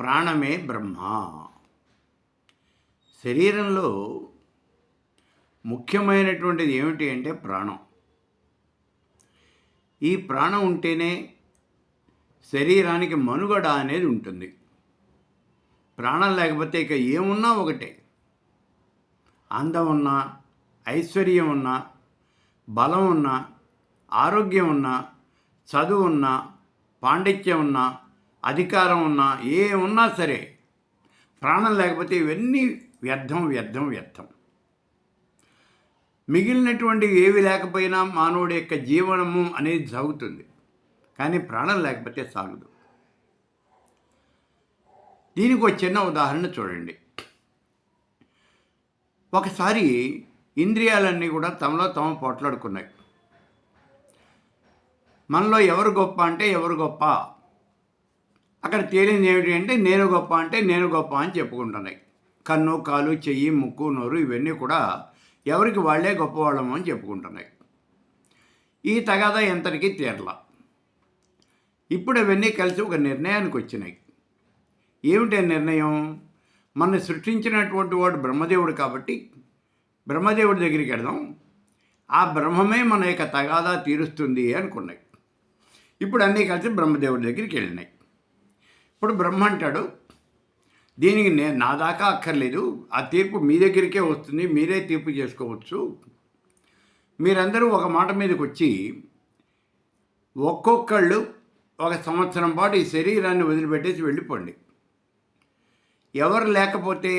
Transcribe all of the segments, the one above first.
ప్రాణమే బ్రహ్మ. శరీరంలో ముఖ్యమైనటువంటిది ఏమిటి అంటే ప్రాణం. ఈ ప్రాణం ఉంటేనే శరీరానికి మనుగడ అనేది ఉంటుంది. ప్రాణం లేకపోతే ఇక ఏమున్నా ఒకటే. అందం ఉన్నా ఐశ్వర్యం ఉన్నా బలం ఉన్నా ఆరోగ్యం ఉన్నా చదువు ఉన్నా పాండిత్యం ఉన్నా అధికారం ఉన్నా ఏ ఉన్నా సరే ప్రాణం లేకపోతే ఇవన్నీ వ్యర్థం వ్యర్థం వ్యర్థం. మిగిలినటువంటి ఏవి లేకపోయినా మానవుడి యొక్క జీవనము అనేది సాగుతుంది. కానీ ప్రాణం లేకపోతే సాగదు. దీనికి ఒక చిన్న ఉదాహరణ చూడండి. ఒకసారి ఇంద్రియాలన్నీ కూడా తమలో తమ పోట్లాడుకున్నాయి. మనలో ఎవరు గొప్ప అంటే ఎవరు గొప్ప? అక్కడ తేలింది ఏమిటి అంటే నేను గొప్ప అంటే నేను గొప్ప అని చెప్పుకుంటున్నాయి కన్ను కాలు చెయ్యి ముక్కు నోరు ఇవన్నీ కూడా ఎవరికి వాళ్ళే గొప్పవాళ్ళము అని చెప్పుకుంటున్నాయి ఈ తగాద ఎంతటికీ తీరలా. ఇప్పుడు అవన్నీ కలిసి ఒక నిర్ణయానికి వచ్చినాయి. ఏమిటి నిర్ణయం? మన సృష్టించినటువంటి వాడు బ్రహ్మదేవుడు కాబట్టి బ్రహ్మదేవుడి దగ్గరికి వెళదాం. ఆ బ్రహ్మమే మన యొక్క తగాదా తీరుస్తుంది అనుకున్నాయి. ఇప్పుడు అన్నీ కలిసి బ్రహ్మదేవుడి దగ్గరికి వెళ్ళినాయి. ఇప్పుడు బ్రహ్మ అంటాడు దీనికి నేను నా దాకా అక్కర్లేదు. ఆ తీర్పు మీ దగ్గరికే వస్తుంది. మీరే తీర్పు చేసుకోవచ్చు. మీరందరూ ఒక మాట మీదకి వచ్చి ఒక్కొక్కళ్ళు ఒక సంవత్సరం పాటు ఈ శరీరాన్ని వదిలిపెట్టేసి వెళ్ళిపోండి. ఎవరు లేకపోతే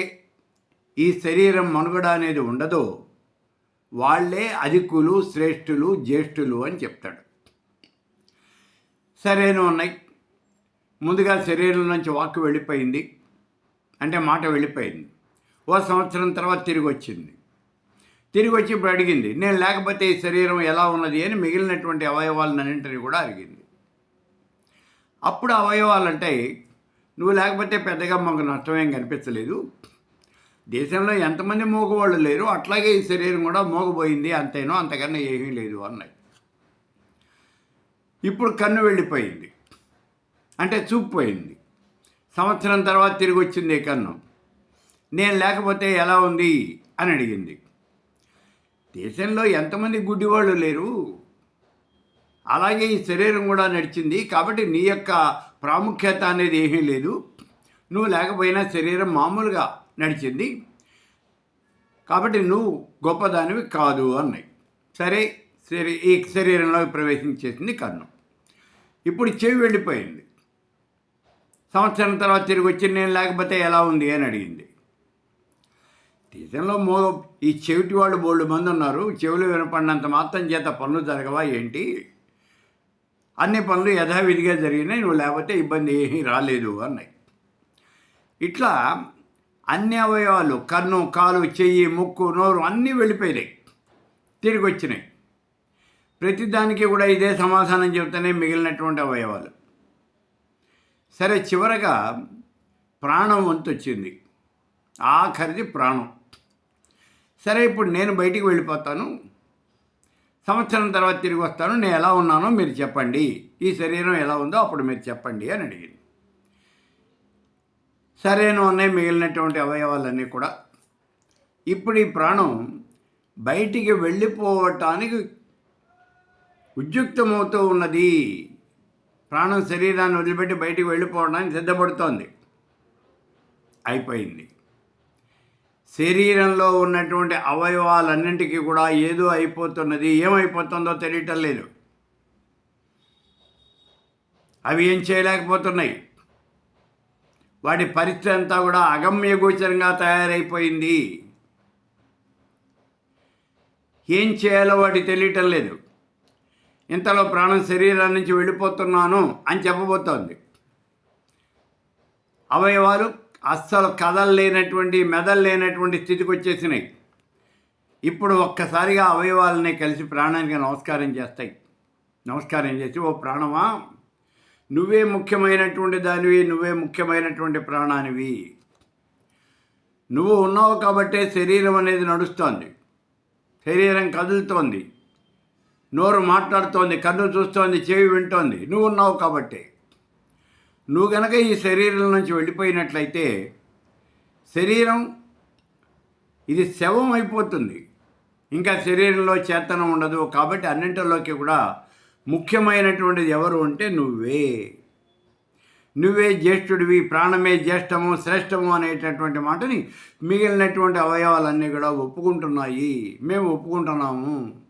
ఈ శరీరం మనుగడ అనేది ఉండదో వాళ్ళే అధికులు శ్రేష్ఠులు జ్యేష్ఠులు అని చెప్తాడు. సరేను ఉన్నాయి. ముందుగా శరీరం నుంచి వాక్కు వెళ్ళిపోయింది. అంటే మాట వెళ్ళిపోయింది. ఓ సంవత్సరం తర్వాత తిరిగి వచ్చింది. తిరిగి వచ్చి ఇప్పుడు అడిగింది నేను లేకపోతే ఈ శరీరం ఎలా ఉన్నది? అని మిగిలినటువంటి అవయవాలన్నింటినీ కూడా అడిగింది. అప్పుడు అవయవాలంటే నువ్వు లేకపోతే పెద్దగా మాకు నష్టమేం కనిపించలేదు. దేశంలో ఎంతమంది మోగవాళ్ళు లేరు అట్లాగే ఈ శరీరం కూడా మోగబోయింది అంతేనో అంతకన్నా ఏమీ లేదు అన్నాయి. ఇప్పుడు కన్ను వెళ్ళిపోయింది. అంటే చూపు పోయింది. సంవత్సరం తర్వాత తిరిగి వచ్చింది కన్ను. నేను లేకపోతే ఎలా ఉంది? అని అడిగింది. దేశంలో ఎంతమంది గుడ్డివాళ్ళు లేరు? అలాగే ఈ శరీరం కూడా నడిచింది. కాబట్టి నీ యొక్క ప్రాముఖ్యత అనేది ఏమీ లేదు. నువ్వు లేకపోయినా శరీరం మామూలుగా నడిచింది. కాబట్టి నువ్వు గొప్పదానివి కాదు అన్నాయి. సరే శరీ ఈ శరీరంలోకి ప్రవేశించేసింది కన్ను. ఇప్పుడు చెవి వెళ్ళిపోయింది. సంవత్సరం తర్వాత తిరిగి వచ్చి నేను లేకపోతే ఎలా ఉంది అని అడిగింది. దేశంలో మో ఈ చెవిటి వాళ్ళు బోళ్ళు మంది ఉన్నారు. చెవులు వినపడినంత మాత్రం చేత పనులు జరగవా ఏంటి? అన్ని పనులు యథావిధిగా జరిగినాయి. నువ్వు లేకపోతే ఇబ్బంది ఏమీ రాలేదు అన్నాయి. ఇట్లా అన్ని అవయవాలు కన్ను కాలు చెయ్యి ముక్కు నోరు అన్నీ వెళ్ళిపోయినాయి. తిరిగి వచ్చినాయి. ప్రతిదానికి కూడా ఇదే సమాధానం చెబుతూనే మిగిలినటువంటి అవయవాలు. సరే చివరగా ప్రాణం వంతు వచ్చింది. ఆఖరిది ప్రాణం. సరే ఇప్పుడు నేను బయటికి వెళ్ళిపోతాను. సంవత్సరం తర్వాత తిరిగి వస్తాను. నేను ఎలా ఉన్నానో మీరు చెప్పండి. ఈ శరీరం ఎలా ఉందో అప్పుడు మీరు చెప్పండి అని అడిగింది. సరేను ఉన్నాయి మిగిలినటువంటి అవయవాలన్నీ కూడా. ఇప్పుడు ఈ ప్రాణం బయటికి వెళ్ళిపోవటానికి ఉద్యుక్తమవుతూ ఉన్నది. ప్రాణం శరీరాన్ని వదిలిపెట్టి బయటికి వెళ్ళిపోవడానికి సిద్ధపడుతోంది. అయిపోయింది. శరీరంలో ఉన్నటువంటి అవయవాలన్నింటికీ కూడా ఏదో అయిపోతున్నది ఏమైపోతుందో తెలియటం లేదు. అవి ఏం చేయలేకపోతున్నాయి. వాటి పరిస్థితి అంతా కూడా అగమ్యగోచరంగా తయారైపోయింది. ఏం చేయాలో వాటి తెలియటం లేదు. ఇంతలో ప్రాణం శరీరం నుంచి వెళ్ళిపోతున్నాను అని చెప్పబోతోంది. అవయవాలు అస్సలు కదలలేనటువంటి మెదల్లేనటువంటి స్థితికి వచ్చేసినాయి. ఇప్పుడు ఒక్కసారిగా అవయవాలని కలిసి ప్రాణానికి నమస్కారం చేస్తాయి. నమస్కారం చేసి ఓ ప్రాణమా నువ్వే ముఖ్యమైనటువంటి దానివి నువ్వే ముఖ్యమైనటువంటి ప్రాణానివి. నువ్వు ఉన్నావు కాబట్టే శరీరం అనేది నడుస్తోంది. శరీరం కదులుతోంది. నోరు మాట్లాడుతోంది కన్ను చూస్తోంది చెవి వింటోంది. నువ్వు ఉన్నావు కాబట్టి. నువ్వు గనక ఈ శరీరం నుంచి వెళ్ళిపోయినట్లయితే శరీరం ఇది శవం అయిపోతుంది. ఇంకా శరీరంలో చేతనం ఉండదు. కాబట్టి అన్నింటిలోకి కూడా ముఖ్యమైనటువంటిది ఎవరు అంటే నువ్వే. నువ్వే జ్యేష్ఠుడివి ప్రాణమే జ్యేష్టము శ్రేష్టము అనేటటువంటి మాటని మిగిలినటువంటి అవయవాలన్నీ కూడా ఒప్పుకుంటున్నాయి. మేము ఒప్పుకుంటున్నాము.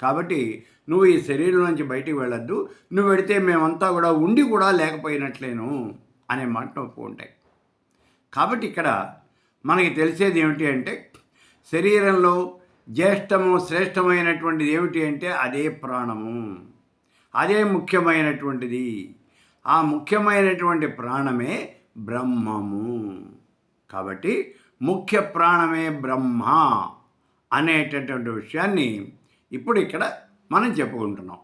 కాబట్టి నువ్వు ఈ శరీరం నుంచి బయటికి వెళ్ళొద్దు. నువ్వు వెడితే మేమంతా కూడా ఉండి కూడా లేకపోయినట్లేను అనే మాట ఒప్పుకుంటాయి కాబట్టి ఇక్కడ మనకి తెలిసేది ఏమిటి అంటే శరీరంలో జ్యేష్టము శ్రేష్టమైనటువంటిది ఏమిటి అంటే అదే ప్రాణము. అదే ముఖ్యమైనటువంటిది. ఆ ముఖ్యమైనటువంటి ప్రాణమే బ్రహ్మము. కాబట్టి ముఖ్య ప్రాణమే బ్రహ్మ అనేటటువంటి విషయాన్ని ఇప్పుడు ఇక్కడ మనం చెప్పుకుంటున్నాం.